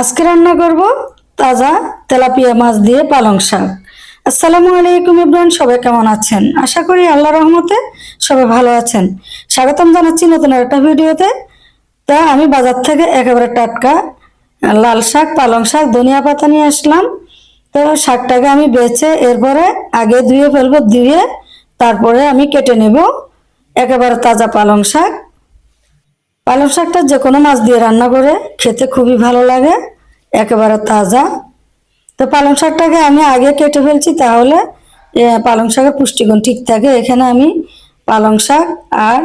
আজকে রান্না করব তাজা তেলাপিয়া মাছ দিয়ে পালং শাক। আসসালামু আলাইকুম ইব্রাহিম, সবাই কেমন আছেন? আশা করি আল্লাহ রহমতে সবাই ভালো আছেন। স্বাগতম জানাচ্ছি নতুন একটা ভিডিওতে। তা আমি বাজার থেকে একেবারে টাটকা লাল শাক, পালং শাক, ধনিয়া পাতা নিয়ে আসলাম। তো শাকটাকে আমি বেছে এরপরে আগে ধুয়ে ফেলব, ধুয়ে তারপরে আমি কেটে নেব। একেবারে তাজা পালং শাক। পালং শাকটা যে কোনো মাছ দিয়ে রান্না করে খেতে খুবই ভালো লাগে, একেবারে তাজা। তো পালং শাকটাকে আমি আগে কেটে ফেলছি তাহলে পালং শাকের পুষ্টিগুণ ঠিক থাকে। এখানে আমি পালং শাক আর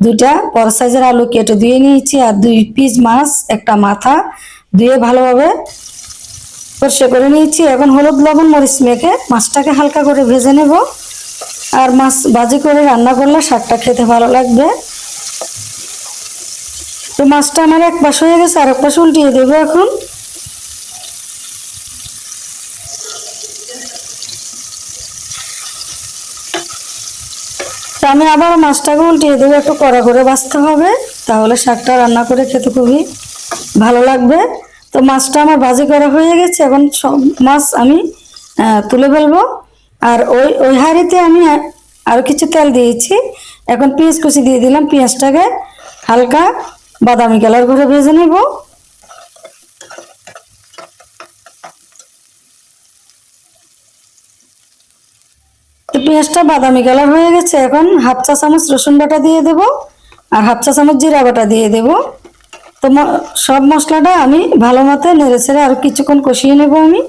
দুইটা বড় সাইজের আলু কেটে ধুয়ে নিয়েছি আর দুই পিস মাছ, একটা মাথা ধুয়ে ভালোভাবে পরিষ্কার করে নিয়েছি। এখন হলুদ, লবণ, মরিচ মেখে মাছটাকে হালকা করে ভেজে নেব। আর মাছ ভাজি করে রান্না করলে শাকটা খেতে ভালো লাগবে। তো মাছটা আমার এক পাশ হয়ে গেছে আর এক পাশ উল্টিয়ে দেবো এখন। আমি আবার মাছটাকে উল্টিয়ে দেবো, একটু কড়া করে বাঁচতে হবে, তাহলে শাকটা রান্না করে খেতে খুবই ভালো লাগবে। তো মাছটা আমার ভাজি করা হয়ে গেছে, এখন সব মাছ আমি তুলে ফেলব। আর ওই ওই হাঁড়িতে আমি আর- আরও কিছু তেল দিয়েছি। এখন পেঁয়াজ কুচি দিয়ে দিলাম, পেঁয়াজটাকে হালকা বাদামি কালার করে ভেজে নেব। পেঁয়াজটা বাদামি কালার হয়ে গেছে, এখন হাফ চা চামচ রসুন বাটা দিয়ে দেব আর হাফ চা চামচ জিরা বাটা দিয়ে দেব। তো সব মশলাটা আমি ভালো মতো নেড়ে ছেড়ে আর কিছুক্ষণ কষিয়ে নেব আমি।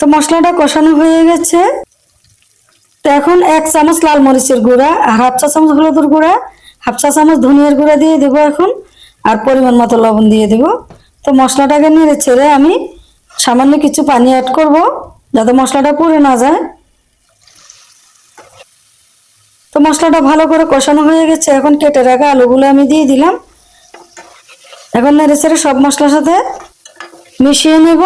তো মশলাটা কষানো হয়ে গেছে। তো এখন এক চামচ লাল মরিচের গুঁড়া আর হাফ চা চামচ হলুদের গুঁড়া, হাফ চা চামচ ধনিয়ার গুঁড়া দিয়ে দেবো এখন, আর পরিমাণ মতো লবণ দিয়ে দেবো। তো মশলাটাকে নেড়ে ছেড়ে আমি সামান্য কিছু পানি অ্যাড করব, যাতে মশলাটা পুড়ে না যায়। তো মশলাটা ভালো করে কষানো হয়ে গেছে, এখন কেটে রাখা আলুগুলো আমি দিয়ে দিলাম। এখন নেড়ে ছেড়ে সব মশলার সাথে মিশিয়ে নেব।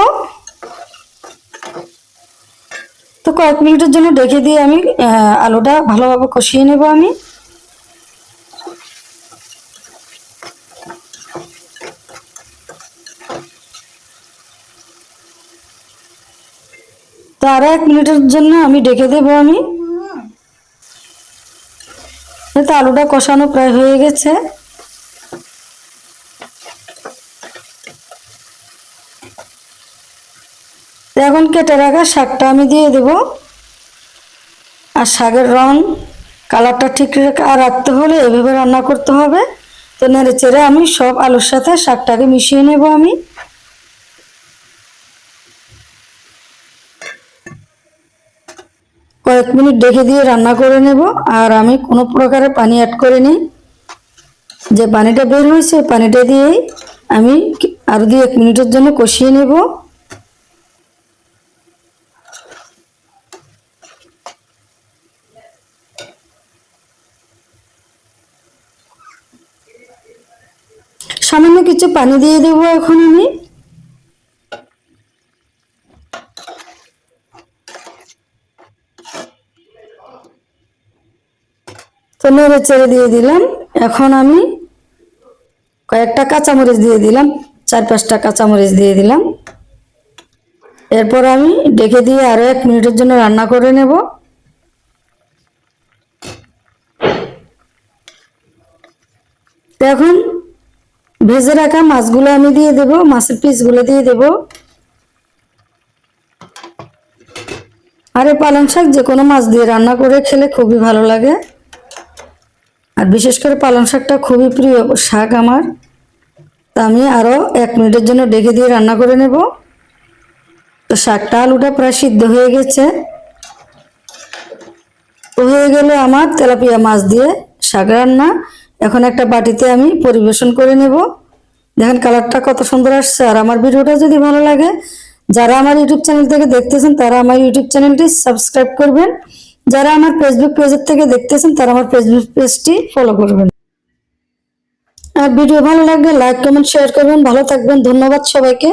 তো কয়েক মিনিটের জন্য ডেকে দিয়ে আমি আলুটা ভালোভাবে কষিয়ে নেব আমি। তো আরও এক মিনিটের জন্য আমি ডেকে দেবো আমি। তো আলুটা কষানো প্রায় হয়ে গেছে। এখন কেটে রাখা শাকটা আমি দিয়ে দেব। আর শাকের রং, কালারটা ঠিক রাখতে হলে এভাবে রান্না করতে হবে। তো নেড়ে চেড়ে আমি সব আলুর সাথে শাকটাকে মিশিয়ে নেব আমি। কয়েক মিনিট ডেকে দিয়ে রান্না করে নেব। আর আমি কোনো প্রকারে পানি অ্যাড করিনি যে পানিটা বের হয়েছে, পানিটা দিয়েই আমি কি- আরও দিয়ে এক মিনিটের জন্য কষিয়ে নেব। সামান্য কিছু পানি দিয়ে দেবো এখন আমি। তো নেড়ে চেড়ে দিয়ে দিলাম। এখন আমি কয়েকটা কাঁচামরিচ দিয়ে দিলাম, চার পাঁচটা কাঁচামরিচ দিয়ে দিলাম। এরপর আমি ডেকে দিয়ে আরও এক মিনিটের জন্য রান্না করে নেব। এখন ভেজে রাখা মাছগুলো আমি দিয়ে দেব, মাছের পিসগুলো দিয়ে দেব। আর এই পালং শাক যে কোনো মাছ দিয়ে রান্না করে খেলে খুবই ভালো লাগে। আর বিশেষ করে পালং শাকটা খুবই প্রিয় শাক আমার। তা আমি আরও এক মিনিটের জন্য ডেকে দিয়ে রান্না করে নেব। তো শাকটা আলুটা প্রায় সিদ্ধ হয়ে গেছে। তো হয়ে গেল আমার তেলাপিয়া মাছ দিয়ে শাক রান্না। এখন একটা বাটিতে আমি পরিবেশন করে নেব। দেখেন কালারটা কত সুন্দর আসছে। আর আমার ভিডিওটা যদি ভালো লাগে, যারা আমার ইউটিউব চ্যানেল থেকে দেখতেছেন, তারা আমার ইউটিউব চ্যানেলটি সাবস্ক্রাইব করবেন। যারা আমার ফেসবুক পেজের থেকে দেখতেছেন, তারা আমার ফেসবুক পেজটি ফলো করবেন। আর ভিডিও ভালো লাগলে লাইক, কমেন্ট, শেয়ার করবেন। ভালো থাকবেন। ধন্যবাদ সবাইকে।